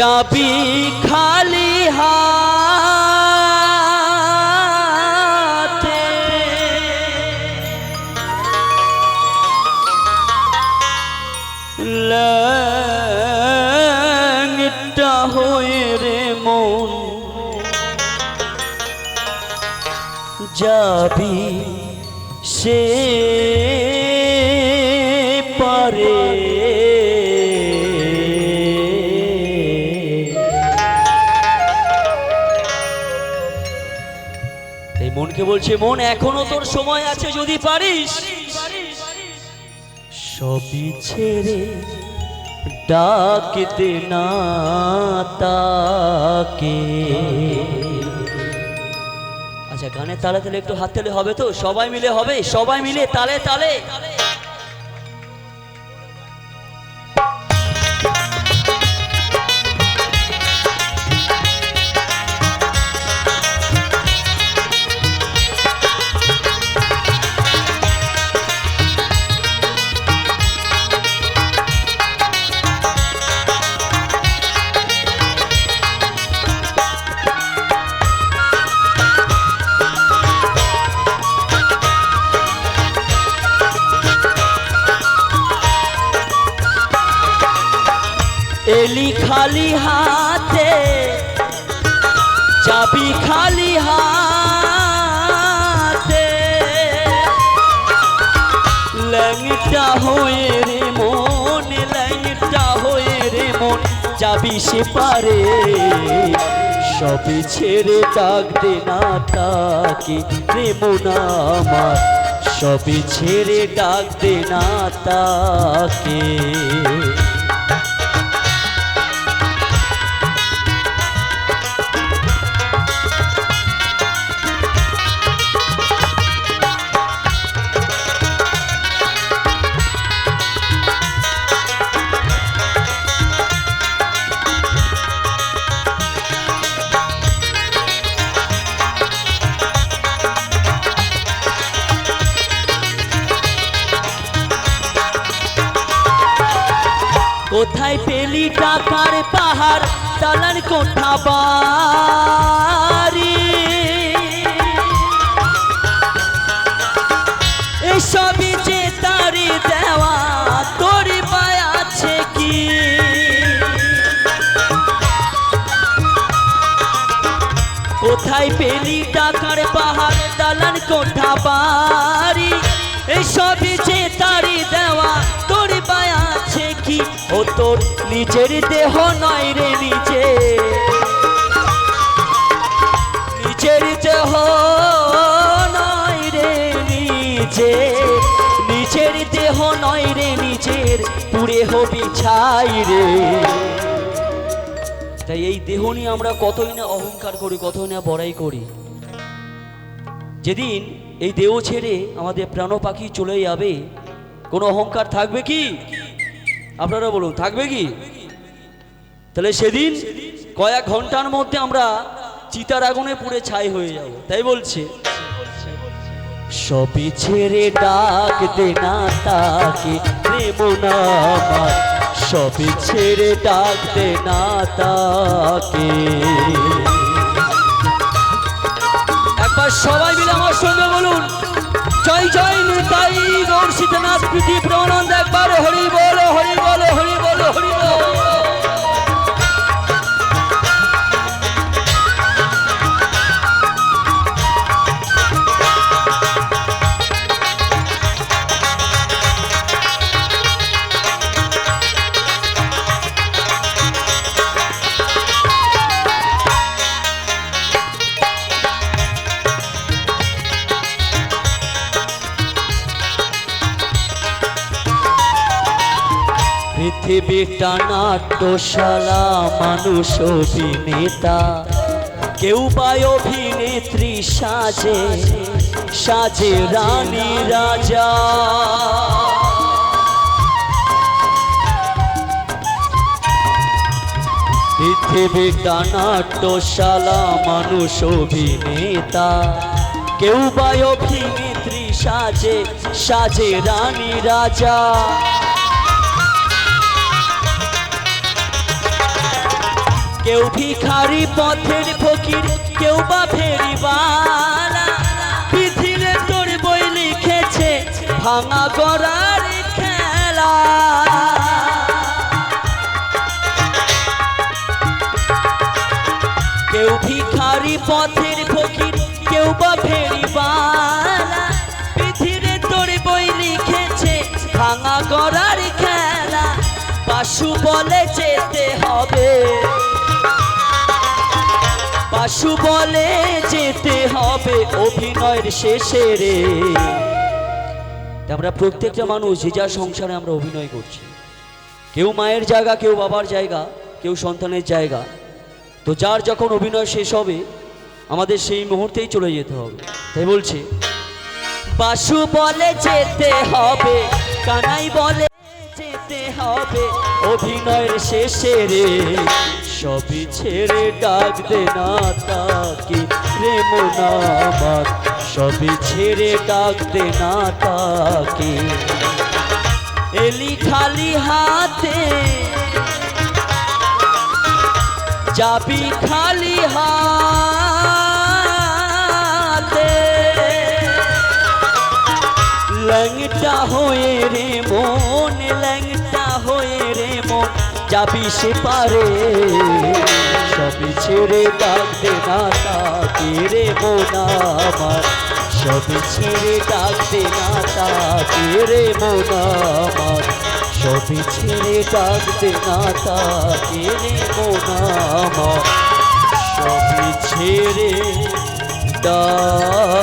যাবি খালি হাতে। ল্যাংটা হয়ে রে মন। যাবি সে এই মনকে বলছে, মন, এখনও তোর সময় আছে যদি পারিস। সবই ছেড়ে ডাকতে না তাকে। আচ্ছা গানের তালে তালে একটু হাত তালে হবে তো? সবাই মিলে হবে? সবাই মিলে তালে তালে? এলি খালি হাতে, চাবি খালি হাতে। ল্যাংটা হয়ে রে মন, ল্যাংটা হয়ে রে মন যাবি সে পারে। সবই ছেড়ে ডাক দে না তাকে, রে মন আমার। সবই ছেড়ে ডাক দে না তাকে। কোথায় পেলি টাকার পাহাড়? দালান কোঠা বাড়ি? এসবই যে তারি দেওয়া তোর পায় আছে কি? কোথায় পেলি টাকার পাহাড়? দালান কোঠা বাড়ি? এসবই তোর নিজের দেহ নয় রে নিজে নিজের দেহ নয় রে নিজে নিজের দেহ নয় রে নিজের পুরে হবি ছাই রে। তাই এই দেহ নিয়ে আমরা কতই না অহংকার করি, কতই না বড়াই করি। যেদিন এই দেহ ছেড়ে আমাদের প্রাণ পাখি চলে যাবে, কোনো অহংকার থাকবে কি? আপনারা বলুন, থাকবে কি? তাহলে সেদিন কয়েক ঘণ্টার মধ্যে আমরা চিতার আগুনে পুড়ে ছাই হয়ে যাব, তাই বলছে। সবই ছেড়ে ডাক দে না তাকে, প্রেম না আমার সবই ছেড়ে ডাক দে না তাকে। একবার সবাই মিলে আমার সঙ্গে বলুন। সীতানাথ প্রীতি প্রণান্দ একবার হরি বলো হরি বলো হরি বলো হরি বল। পৃথিবীটা নাট্যশালা মানুষ অভিনেতা। কেউ বা অভিনেত্রী সাজে সাজে রানী রাজা। পৃথিবীটা নাট্যশালা মানুষ অভিনেতা। কেউ বা অভিনেত্রী সাজে সাজে রানী রাজা। কেউ ভিখারি পথের ফকির, কেউ বা ফেরিবালা পৃথিবীর তোর বই লিখেছে, ভাঙা গড়ার খেলা। কেউ ভিখারি পথের ফকির, কেউ বা ফেরিবালা পৃথিবীর তোর বই লিখেছে, ভাঙা গড়ার খেলা। পাশু বলে পাশু বলে যেতে হবে অভিনয়ের শেষে রে। আমরা প্রত্যেকটা মানুষ যে যার সংসারে আমরা অভিনয় করছি। কেউ মায়ের জায়গা, কেউ বাবার জায়গা, কেউ সন্তানের জায়গা। তো যার যখন অভিনয় শেষ হবে, আমাদের সেই মুহূর্তেই চলে যেতে হবে। তাই বলছে, বাসু বলে যেতে হবে, কানাই বলে যেতে হবে অভিনয়ের শেষে রে। সবই ছেড়ে ডাক দে না তাকে, রে মোনা আমার। সবই ছেড়ে ডাক দে না তাকে। এলি খালি হাতে, যাবি খালি হাতে। ল্যাংটা হয়ে রে মন মন যাবি সে পারে সবই ছেড়ে ডাক দে না তাকে রে মন আমার। সবই ছেড়ে ডাক দে না তাকে রে মন আমার। সবই ছেড়ে ডাক দে না তাকে রে মন আমার। সবই ছেড়ে ডাক